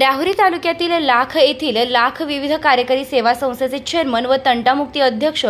राहुरी तालुक्यातील लाख येथील लाख विविध कार्यकारी सेवा संस्थेचे चेअरमन व तंटामुक्ती अध्यक्ष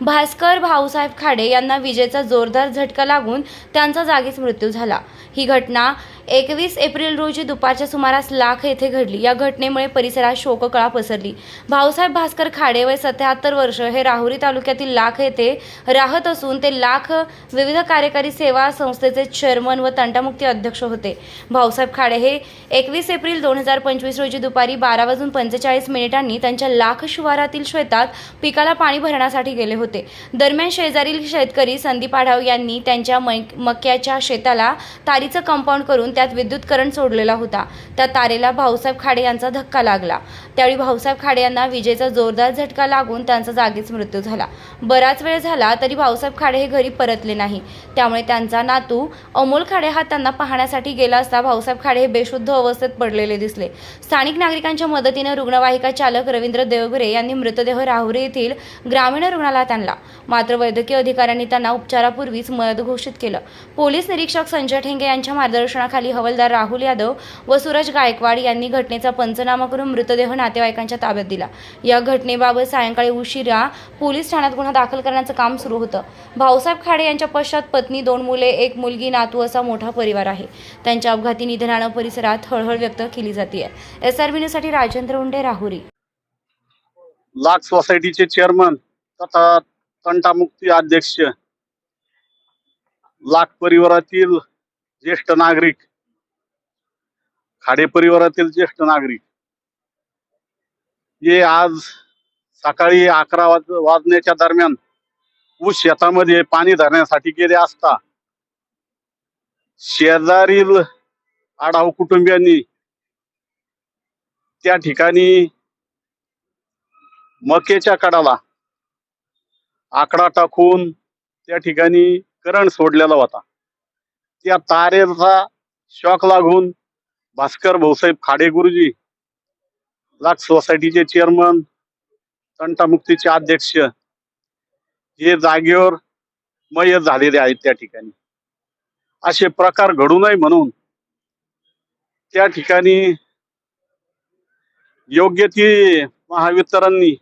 भास्कर भाऊसाहेब खाडे यांना विजेचा जोरदार झटका लागून त्यांचा जागीच मृत्यू झाला. ही घटना एकवीस एप्रिल रोजी दुपारच्या सुमारास लाख येथे घडली. या घटनेमुळे परिसरात शोककळा पसरली. भाऊसाहेब भास्कर खाडे वय सत्याहत्तर वर्ष हे राहुरी तालुक्यातील लाख येथे राहत असून ते लाख विविध कार्यकारी सेवा संस्थेचे चेअरमन व तंटामुक्ती अध्यक्ष होते. भाऊसाहेब खाडे हे एकवीस एप्रिल दोन हजार पंचवीस रोजी दुपारी बारा वाजून पंचेचाळीस मिनिटांनी त्यांच्या लाख शिवारातील शेतात पिकाला पाणी भरण्यासाठी गेले होते. दरम्यान शेजारील शेतकरी संदीप आढाव यांनी त्यांच्या मक्याच्या शेताला तारीचं कंपाऊंड करून त्यात विद्युत करंट सोडलेला होता. त्या तारेला भाऊसाहेब खाडे यांचा धक्का लागला. त्यावेळी भाऊसाहेब खाडे यांना विजेचा जोरदार झटका लागून त्यांचा जागीच मृत्यू झाला. बराच वेळ झाला तरी भाऊसाहेब खाडे हे घरी परतले नाही. त्यामुळे त्यांचा नातू अमोल खाडे हा त्यांना पाहण्यासाठी गेला असता भाऊसाहेब खाडे हे बेशुद्ध अवस्थेत पडलेले दिसले. स्थानिक नागरिकांच्या मदतीने रुग्णवाहिका चालक रवींद्र देवगुरे यांनी मृतदेह राहुरी येथील ग्रामीण रुग्णालयात आणला. मात्र वैद्यकीय अधिकाऱ्यांनी त्यांना उपचारापूर्वीच मदत घोषित केलं. पोलीस निरीक्षक संजय ठेंगे यांच्या मार्गदर्शनाखाली खाली हवालदार राहुल यादव व सूरज गायकवाड यांनी घटनेचा पंचनामा करून मृतदेह नातेवाईकांच्या ताब्यात दिला. या घटनेबाबत सायंकाळी उशिरा पोलीस ठाण्यात गुन्हा दाखल करण्याचं काम सुरू होतं. भाऊसाहेब खाडे यांच्या पश्चात पत्नी दोन मुले एक मुलगी नातू असा मोठा परिवार आहे. त्यांच्या अपघाती निधनानं परिसरात हळहळ व्यक्त केली जाते एस आर न्यूजसाठी राजेंद्र उंडे राहुरी. लाख सोसायटीचे चेअरमन तथा तंटामुक्ती अध्यक्ष लाख परिवारातील ज्येष्ठ नागरिक खाडे परिवारातील ज्येष्ठ नागरिक. हे आज सकाळी अकरा वाज वाजण्याच्या दरम्यान ऊस शेतामध्ये पाणी धरण्यासाठी गेले असता शेजारील आढाव कुटुंबियांनी त्या ठिकाणी मकेच्या कडाला आकडा टाकून त्या ठिकाणी करंट सोडलेला होता. त्या तारेचा शॉक लागून भास्कर भाऊसाहेब खाडे गुरुजी लाख सोसायटीचे चेअरमन तंटामुक्तीचे अध्यक्ष हे जागेवर मय झालेले आहेत त्या ठिकाणी. असे प्रकार घडू नये म्हणून त्या ठिकाणी योग्य ती महावितरणनी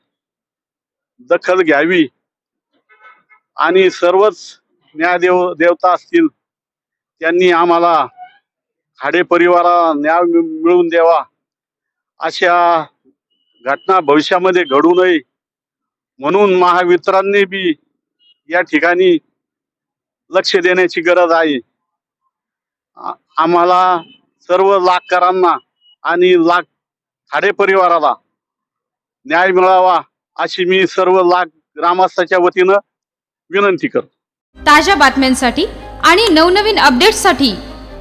दखल घ्यावी आणि सर्वच न्यायदेव देवता असतील त्यांनी आम्हाला खाडे परिवाराला न्याय मिळवून द्यावा. अशा घटना भविष्यामध्ये घडू नये. म्हणून महावित्रांनी बी या ठिकाणी लक्ष देण्याची गरज आहे. आम्हाला सर्व लाखकरांना आणि लाख खाडे परिवाराला न्याय मिळावा अशी मी सर्व लाख ग्रामस्थाच्या वतीनं विनंती करतो. ताज्या बातम्यांसाठी आणि नवनवीन अपडेट्ससाठी